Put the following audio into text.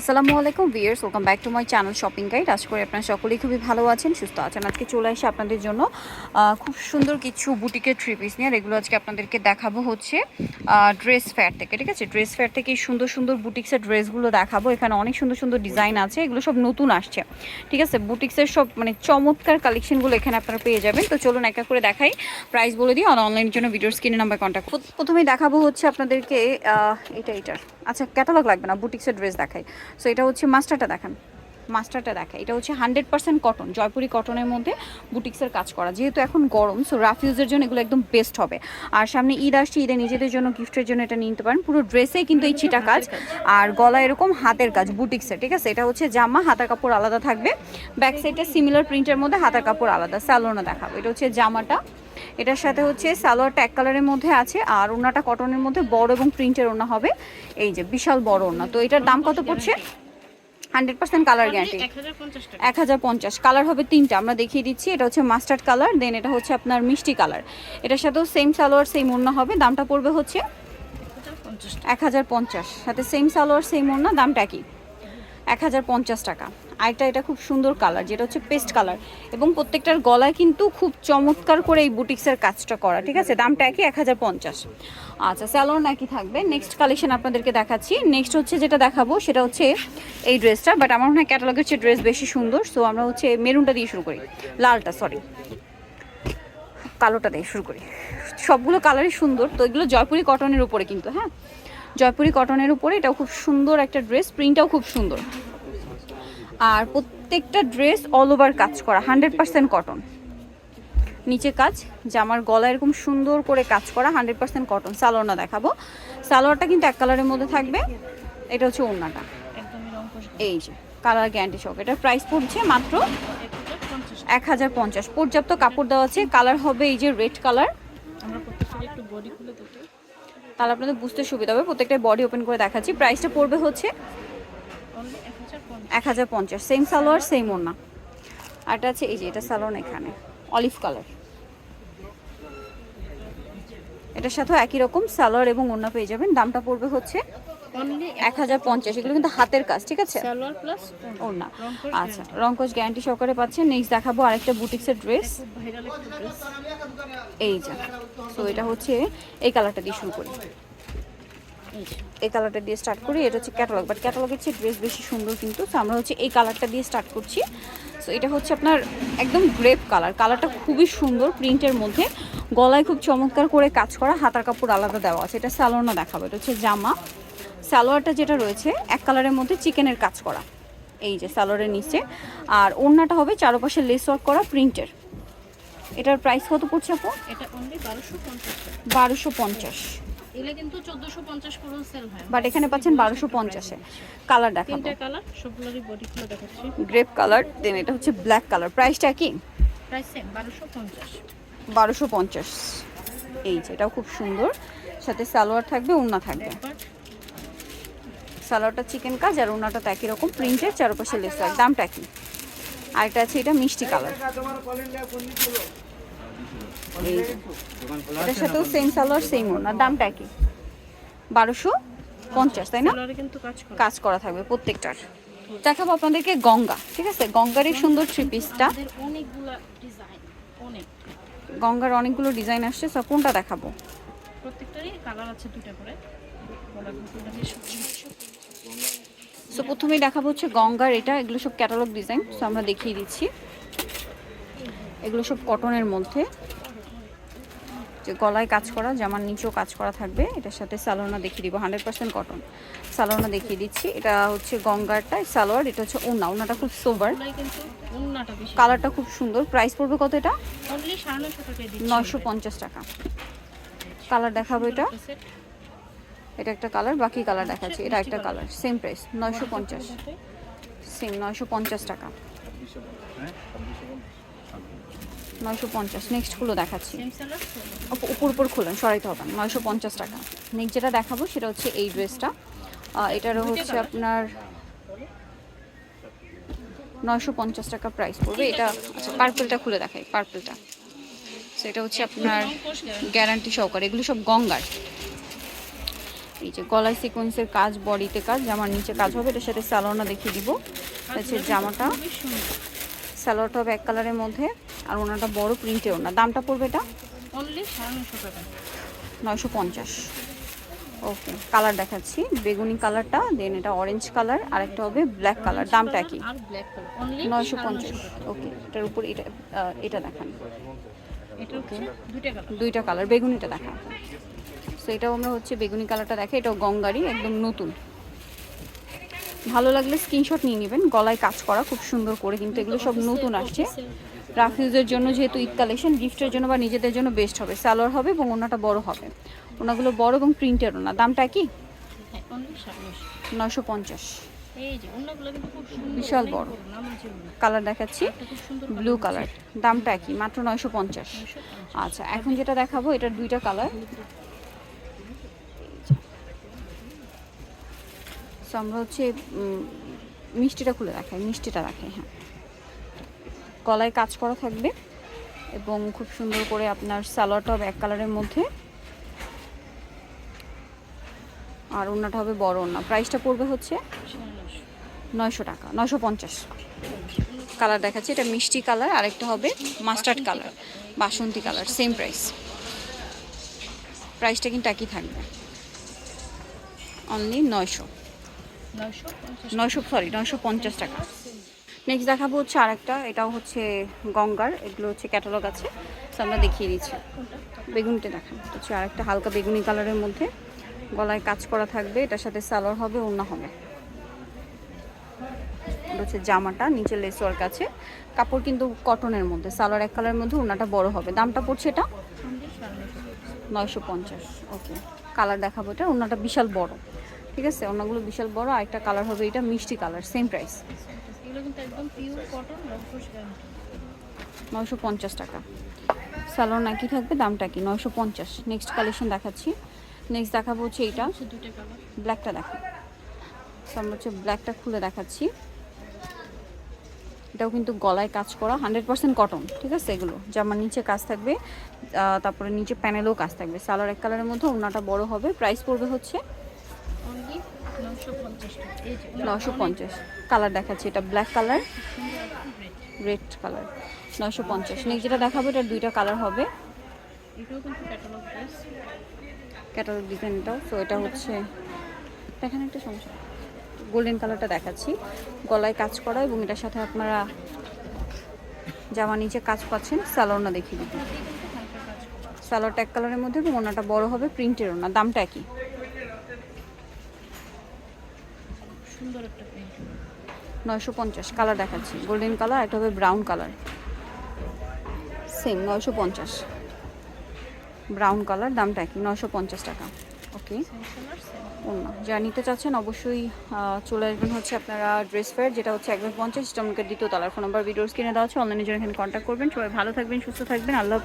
আসসালামু আলাইকুম viewers welcome back to my channel shopping guide আশা করি আপনারা সকলেই খুবই ভালো আছেন, সুস্থ আছেন। আজকে চলে আসে আপনাদের জন্য খুব সুন্দর কিছু বুটিকের থ্রি পিস নিয়ে এগুলো আজকে আপনাদেরকে দেখাবো হচ্ছে ড্রেস ফেয়ার থেকে, ঠিক আছে? ড্রেস ফেয়ার থেকে এই সুন্দর সুন্দর বুটিক্সের ড্রেসগুলো দেখাবো। এখানে অনেক সুন্দর সুন্দর ডিজাইন আছে, এগুলো সব নতুন আসছে, ঠিক আছে? বুটিক্সের সব মানে চমৎকার কালেকশনগুলো এখানে আপনারা পেয়ে যাবেন। তো চলুন একা করে দেখাই প্রাইস বলে দিই, আর অনলাইনের জন্য ভিডিওর স্ক্রিনে নাম্বার কন্ট্যাক্ট প্রথমেই দেখাবো হচ্ছে আপনাদেরকে এটা, এটার। আচ্ছা ক্যাটালগ লাগবে না বুটিক্সের ড্রেস দেখাই। সো এটা হচ্ছে মাস্টারটা দেখান। মাস্টারটা দেখা এটা হচ্ছে হান্ড্রেড পার্সেন্ট কটন জয়পুরি কটনের মধ্যে বুটিক্সের কাজ করা। যেহেতু এখন গরম সো রাফ ইউজের জন্য এগুলো একদম বেস্ট হবে। আর সামনে ঈদ আসছে ঈদে নিজেদের জন্য গিফটের জন্য এটা নিতে পারেন। পুরো ড্রেসেই কিন্তু এই ছিটা কাজ। আর গলা এরকম হাতের কাজ বুটিক্সের ঠিক আছে? এটা হচ্ছে জামা হাতার কাপড় আলাদা থাকবে। ব্যাক সাইডটা সিমিলার প্রিন্টের মধ্যে হাতার কাপড় আলাদা স্যালোনা দেখাবো। এটা হচ্ছে জামাটা। এটার সাথে হচ্ছে সালোয়ারটা এক কালারের মধ্যে আছে। আর ওনাটা কটনের মধ্যে বড় এবং প্রিন্টের ওনা হবে। এই যে বিশাল বড় ওনা তো এটার দাম কত পড়ছে? হান্ড্রেড পার্সেন্ট কালার গ্যারান্টি এক হাজার পঞ্চাশ কালার হবে তিনটা আমরা দেখিয়ে দিচ্ছি। এটা হচ্ছে মাস্টার্ড কালার দেন এটা হচ্ছে আপনার মিষ্টি কালার এটার সাথেও সেম সালোয়ার সেম ওড়না হবে। দামটা পড়বে হচ্ছে এক হাজার পঞ্চাশ। সাথে সেম সালোয়ার সেম ওড়না দামটা কি এক হাজার পঞ্চাশ টাকা। আরেকটা এটা খুব সুন্দর কালার, যেটা হচ্ছে পেস্ট কালার। এবং প্রত্যেকটার গলায় কিন্তু খুব চমৎকার করে এই বুটিক্সের কাজটা করা, ঠিক আছে? দামটা একই, এক হাজার পঞ্চাশ। আচ্ছা স্যালোর নাকি থাকবে? নেক্সট কালেকশন আপনাদেরকে দেখাচ্ছি। নেক্সট হচ্ছে যেটা দেখাবো, সেটা হচ্ছে এই ড্রেসটা বাট আমার মনে হয় ক্যাটালগের হচ্ছে ড্রেস বেশি সুন্দর সো আমরা হচ্ছে মেরুনটা দিয়ে শুরু করি। লালটা সরি কালোটা দিয়ে শুরু করি। সবগুলো কালারই সুন্দর, তো এগুলো জয়পুরি কটনের উপরে কিন্তু হ্যাঁ? জয়পুরি কটনের উপরে এটাও খুব সুন্দর একটা ড্রেস প্রিন্টটাও খুব সুন্দর। আর প্রত্যেকটা ড্রেস অল ওভার কাজ করা হান্ড্রেড পার্সেন্ট কটন নিচে কাজ জামার গলা এরকম সুন্দর করে কাজ করা হান্ড্রেড পার্সেন্ট কটন সালোয়ারটা দেখাবো। সালোয়ারটা কিন্তু এক কালারের মধ্যে থাকবে। এটা হচ্ছে ওড়নাটা। এই যে কালার গ্যারান্টি সব এটার প্রাইস পড়ছে মাত্র এক হাজার পঞ্চাশ। পর্যাপ্ত কাপড় দেওয়া আছে। কালার হবে এই যে রেড কালার তাহলে আপনাদের বুঝতে সুবিধা হবে। প্রত্যেকটা বডি ওপেন করে দেখাচ্ছি। প্রাইসটা পড়বে হচ্ছে এক হাজার পঞ্চাশ। সেম সালোয়ার সেম ওড়না। আর এটা আছে এই যে এটা সালোয়ার এখানে। অলিভ কালার এটার সাথেও একই রকম সালোয়ার এবং ওড়না পেয়ে যাবেন। দামটা পড়বে হচ্ছে এক হাজার পঞ্চাশ। এগুলো কিন্তু হাতের কাজ ঠিক আছে? ওড়না। আচ্ছা রংকশ গ্যারান্টি সহকারে পাচ্ছেন। নেক্সট দেখাবো আরেকটা বুটিক্সের ড্রেস এই যে তো এটা হচ্ছে এই কালারটা দিয়ে শুরু করি। এই কালারটা দিয়ে স্টার্ট করি এটা হচ্ছে ক্যাটালগ বাট ক্যাটালগের চেয়ে ড্রেস বেশি সুন্দর কিন্তু তো আমরা হচ্ছে এই কালারটা দিয়ে স্টার্ট করছি। সো এটা হচ্ছে আপনার একদম গ্রেপ কালার কালারটা খুবই সুন্দর প্রিন্টের মধ্যে। গলায় খুব চমৎকার করে কাজ করা হাতার কাপড় আলাদা দেওয়া আছে এটা স্যালোয়ারটা দেখাবো এটা হচ্ছে জামা। স্যালোয়ারটা যেটা রয়েছে এক কালারের মধ্যে চিকেনের কাজ করা এই যে স্যালোয়ারের নিচে। আর ওড়নাটা হবে চারপাশে লেস ওয়ার্ক করা প্রিন্টের এটার প্রাইস কত পড়ছে আপু? এটা অনলি বারোশো পঞ্চাশ বারোশো পঞ্চাশ। এগুলো কিন্তু চোদ্দোশো পঞ্চাশ সেল হয়। বাট এখানে পাচ্ছেন বারোশো পঞ্চাশে। কালার দেখাবো। তিনটা কালার সবগুলোরই বডি খুলে দেখাচ্ছি। গ্রেপ কালার দেন এটা হচ্ছে ব্ল্যাক কালার প্রাইসটা কি? প্রাইস সেম বারোশো পঞ্চাশ। এই যে এটাও খুব সুন্দর। সাথে সালোয়ার থাকবে ওড়না থাকবে। সালোয়ারটা চিকেন কাজ আর ওড়নাটা তো একই রকম প্রিন্টের চারপাশে লেস দামটা কি? আরেকটা আছে এটা মিষ্টি কালার এই। এটার সাথেও সেম সালোয়ার সেম ওড়না। দামটা কি বারোশো পঞ্চাশ তাই না? কিন্তু কাজ করা। থাকবে প্রত্যেকটার। দেখাবো আপনাদেরকে গঙ্গা ঠিক আছে? গঙ্গার এই সুন্দর থ্রি পিসটা গঙ্গার অনেকগুলো ডিজাইন আসছে সব কোনটা দেখাবো? প্রত্যেকটারই কালার আছে দুটা করে। গলা ঘুরতে দিয়ে সব সো প্রথমেই দেখাবো হচ্ছে গঙ্গার এটা এগুলো সব ক্যাটালগ ডিজাইন সো আমরা দেখিয়ে দিচ্ছি। এগুলো সব কটনের মধ্যে। যে গলায় কাজ করা জামার নিচেও কাজ করা থাকবে। এটার সাথে সালোনা দেখিয়ে দিব হান্ড্রেড পার্সেন্ট কটন সালোনা দেখিয়ে দিচ্ছি। এটা হচ্ছে গঙ্গারটা সালোয়ার এটা হচ্ছে ওনা ওনাটা খুব সোবার বেশি কালারটা খুব সুন্দর। প্রাইস পড়বে কত এটা? নয়শো পঞ্চাশ টাকা। কালার দেখাবো এটা। এটা একটা কালার বাকি কালার দেখাচ্ছি। এটা একটা কালার সেম প্রাইস নয়শো পঞ্চাশ। সেম নয়শো পঞ্চাশ টাকা। নয়শো পঞ্চাশ। নেক্সটগুলো দেখাচ্ছি। উপর উপর খুলেন সরাইতে হবে নয়শো পঞ্চাশ টাকা। নেক্সট যেটা দেখাবো সেটা হচ্ছে এই ড্রেসটা। এটারও হচ্ছে আপনার নয়শো পঞ্চাশ টাকা প্রাইস পড়বে। এটা আচ্ছা পার্পেলটা খুলে দেখাই পার্পেলটা সেটা হচ্ছে আপনার গ্যারান্টি সহকারে। এগুলো সব গঙ্গার। এই যে গলায় সিকোয়েন্সের কাজ বডিতে কাজ জামার নিচে কাজ হবে এটার সাথে স্যালোনা দেখিয়ে দিব। হচ্ছে জামাটা। স্যালোটা হবে এক কালারের মধ্যে। আর ওনাটা বড় প্রিন্টের ওনা দামটা পড়বে এটা? অনলি সাড়ে নশো টাকা। নয়শো পঞ্চাশ। ওকে কালার দেখাচ্ছি। বেগুনি কালারটা দেন এটা অরেঞ্জ কালার আর একটা হবে ব্ল্যাক কালার দামটা কি নয়শো পঞ্চাশ। ওকে এটার উপর এটা এটা দেখান। দুইটা কালার বেগুনিটা দেখা সো এটাও আমরা হচ্ছে বেগুনি কালারটা দেখে এটাও গঙ্গারি একদম নতুন। ভালো লাগলে স্ক্রিনশট নিয়ে নেবেন। গলায় কাজ করা খুব সুন্দর করে কিন্তু এগুলো সব নতুন আসছে। রাফিউজের জন্য যেহেতু ঈদ কালেকশন, গিফটের জন্য বা নিজেদের জন্য বেস্ট হবে সালোয়ার হবে এবং ওনাটা বড় হবে। ওনাগুলো বড় এবং প্রিন্টের ওনা। দামটা কি? নশো পঞ্চাশ। বিশাল বড়। কালার দেখাচ্ছি। ব্লু কালার দামটা কি? মাত্র নয়শো পঞ্চাশ। আচ্ছা এখন যেটা দেখাবো এটার দুইটা কালার আমরা হচ্ছে মিষ্টিটা খুলে রাখাই মিষ্টিটা রাখাই হ্যাঁ। গলায় কাজ করা থাকবে এবং খুব সুন্দর করে আপনার সালোয়ারটা হবে এক কালারের মধ্যে। আর ওনাটা হবে বড় ওনা প্রাইসটা পড়বে হচ্ছে নয়শো টাকা নয়শো পঞ্চাশ। কালার দেখাচ্ছি এটা মিষ্টি কালার আরেকটা হবে মাস্টার্ড কালার বাসন্তী কালার সেম প্রাইস প্রাইসটা কিন্তু একই থাকবে। অনলি নয়শো। নয়শো নয়শো সরি নয়শো পঞ্চাশ টাকা। নেক্সট দেখাবো হচ্ছে আরেকটা, এটাও হচ্ছে গঙ্গার, এগুলো হচ্ছে ক্যাটালগ আছে। সো আমরা দেখিয়ে দিচ্ছি। বেগুনিটা দেখান। হচ্ছে আরেকটা হালকা বেগুনি কালারের মধ্যে। গলায় কাজ করা থাকবে, এটার সাথে সালোয়ার হবে, ওড়না হবে। হচ্ছে জামাটা, নিচে লেস ওয়ার্ক আছে। কাপড় কিন্তু কটনের মধ্যে, সালোয়ার এক কালারের মধ্যে, ওড়নাটা বড় হবে। দামটা পড়ছে এটা। নয়শো পঞ্চাশ। ওকে। কালার দেখাবো এটা ওনাটা বিশাল বড়। ঠিক আছে? ওনাগুলো বিশাল বড়, আরেকটা কালার হবে এটা, মিষ্টি কালার সেম প্রাইস এগুলো কিন্তু একদম পিওর কটন রংপুর গ্যারান্টি নয়শো পঞ্চাশ টাকা। স্যালোর নাকি থাকবে দামটা কি? নয়শো পঞ্চাশ। নেক্সট কালেকশন দেখাচ্ছি। নেক্সট দেখাবো হচ্ছে এইটা। ব্ল্যাকটা দেখো। তো আমরা হচ্ছে ব্ল্যাকটা খুলে দেখাচ্ছি। এটাও কিন্তু গলায় কাজ করা হান্ড্রেড পার্সেন্ট কটন ঠিক আছে? এগুলো জামার নিচে কাজ থাকবে তারপরে নিচে প্যানেলেও কাজ থাকবে। সালোয়ার এক কালারের মধ্যে ওনাটা বড় হবে। প্রাইস পড়বে হচ্ছে নশো পঞ্চাশ। কালার দেখাচ্ছি এটা ব্ল্যাক কালার রেড কালার নশো পঞ্চাশ। নেক্সট যেটা দেখাবো এটার দুইটা কালার হবে। ক্যাটালগ ডিজাইনটাও তো এটা হচ্ছে দেখেন একটা সমস্যা। গোল্ডেন কালারটা দেখাচ্ছি। গলায় কাজ করা এবং এটার সাথে আপনারা জামা নিচে কাজ পাচ্ছেন স্যালোনা দেখিয়ে করা। স্যালোয়ারটা এক কালারের মধ্যে এবং ওনাটা বড় হবে প্রিন্টের ওনা। দামটা একই। সুন্দর একটা প্রিন্ট নয়শো পঞ্চাশ কালার দেখাচ্ছি। গোল্ডেন কালার একটা হবে ব্রাউন কালার সেম নয়শো পঞ্চাশ। ব্রাউন কালার দামটা একই নয়শো পঞ্চাশ টাকা। ওকে অন্য যা নিতে চাচ্ছেন অবশ্যই চলে আসবেন হচ্ছে আপনারা ড্রেস ফেয়ার যেটা হচ্ছে একদম পঞ্চাশ। টমকের দ্বিতীয় তলার ফোন নাম্বার ভিডিওস কিনে দেওয়া আছে। অনলাইনে জন্য এখানে কন্ট্যাক্ট করবেন। সবাই ভালো থাকবেন সুস্থ থাকবেন। আল্লাহ